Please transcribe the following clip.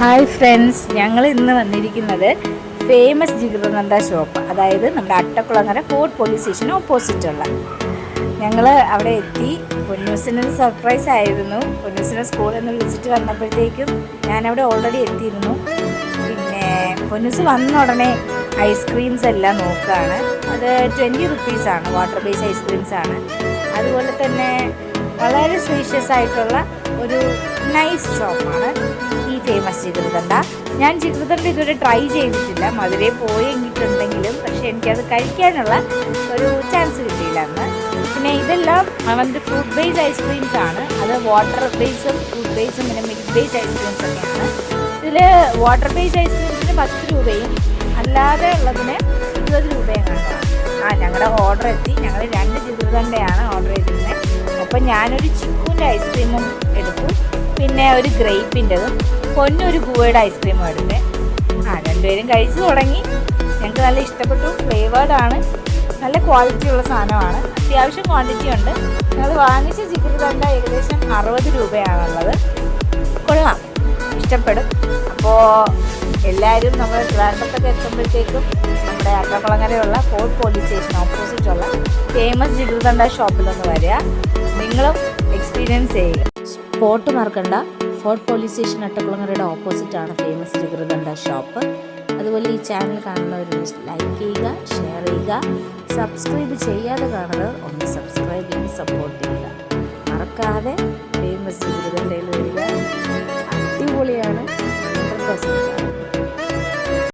Hi friends ഞങ്ങൾ ഇന്ന് വന്നിരിക്കുന്നത് ഫേമസ് ജിഗർനന്ദ ഷോപ്പ് അതായത് നമ്മുടെ അട്ടക്കുളങ്ങര ഫോർട്ട് പോലീസ് സ്റ്റേഷന് ഓപ്പോസിറ്റുള്ള ഞങ്ങൾ അവിടെ എത്തി. പൊന്നൂസിനൊരു സർപ്രൈസ് ആയിരുന്നു. പൊന്നൂസിനെ സ്കൂളിൽ നിന്ന് വിളിച്ചിട്ട് വന്നപ്പോഴത്തേക്കും ഞാനവിടെ ഓൾറെഡി എത്തിയിരുന്നു. പിന്നെ പൊന്നൂസ് വന്ന ഉടനെ ഐസ്ക്രീംസ് എല്ലാം നോക്കുകയാണ്. അത് ട്വന്റി റുപ്പീസാണ് വാട്ടർ ബേസ് ഐസ്ക്രീംസ് ആണ്. അതുപോലെ തന്നെ വളരെ സ്പീഷ്യസ് ആയിട്ടുള്ള ഒരു നൈസ് ഷോപ്പാണ് ഈ ഫേമസ് ജിഗർദണ്ഡ ഞാൻ ജിഗർദണ്ഡ ഇതുവരെ ട്രൈ ചെയ്തിട്ടില്ല. മധുരയിൽ പോയെങ്കിട്ടുണ്ടെങ്കിലും പക്ഷെ എനിക്കത് കഴിക്കാനുള്ള ഒരു ചാൻസ് കിട്ടിയില്ല അന്ന്. പിന്നെ ഇതെല്ലാം അവന്റെ ഫ്രൂട്ട് ബേസ്ഡ് ഐസ്ക്രീംസ് ആണ്. അത് വാട്ടർ ബേസും ഫ്രൂട്ട് ബേസും പിന്നെ മിൽക്ക് ബേസ്ഡ് ഐസ്ക്രീംസ് ഒക്കെയാണ് ഇതിൽ വാട്ടർ ബേസ്ഡ് ഐസ്ക്രീംസിന് പത്ത് രൂപയും അല്ലാതെ ഉള്ളതിന് ഇരുപത് രൂപയും കണ്ടാണ് ആ ഞങ്ങളുടെ ഓർഡർ എത്തി. ഞങ്ങൾ രണ്ട് ജിഗർദണ്ഡയാണ് ഓർഡർ ചെയ്തിരുന്നത് അപ്പം ഞാനൊരു ചിക്കുവിന്റെ ഐസ്ക്രീമും എടുത്തു. പിന്നെ ഒരു ഗ്രേപ്പിന്റെതും. പൊന്നൊരു ഗുവയുടെ ഐസ്ക്രീമും എടുത്തേ. ആ രണ്ടുപേരും കഴിച്ചു തുടങ്ങി. ഞങ്ങൾക്ക് നല്ല ഇഷ്ടപ്പെട്ടു. ഫ്ലേവേർഡാണ് നല്ല ക്വാളിറ്റി ഉള്ള സാധനമാണ്. അത്യാവശ്യം ക്വാണ്ടിറ്റി ഉണ്ട്. ഞങ്ങൾ വാങ്ങിച്ച ചിക്കൻ തണ്ട ഏകദേശം അറുപത് രൂപയാണുള്ളത്. കൊള്ളാം. ഇഷ്ടപ്പെടും. അപ്പോൾ എല്ലാവരും നമ്മൾ ട്രാൻസ്പോർട്ടൊക്കെ എത്തുമ്പോഴത്തേക്കും നമ്മുടെ അട്ടക്കുളങ്ങരയുള്ള ഫോർട്ട് പോലീസ് സ്റ്റേഷൻ ഓപ്പോസിറ്റുള്ള ഫേമസ് ജിഗർദണ്ഡ ഷോപ്പിലൊന്ന് വരിക. നിങ്ങളും എക്സ്പീരിയൻസ് ചെയ്യുക. സ്പോട്ട് മറക്കണ്ട. ഫോർട്ട് പോലീസ് സ്റ്റേഷൻ അട്ടക്കുളങ്ങരയുടെ ഓപ്പോസിറ്റാണ് ഫേമസ് ജിഗുതണ്ട ഷോപ്പ് അതുപോലെ ഈ ചാനൽ കാണുന്നവർ ലൈക്ക് ചെയ്യുക ഷെയർ ചെയ്യുക. സബ്സ്ക്രൈബ് ചെയ്യാതെ കാണുന്നവർ ഒന്ന് സബ്സ്ക്രൈബ് ചെയ്ത് സപ്പോർട്ട് ചെയ്യുക. മറക്കാതെ ഫേമസ് ജിഗർദണ്ഡയിൽ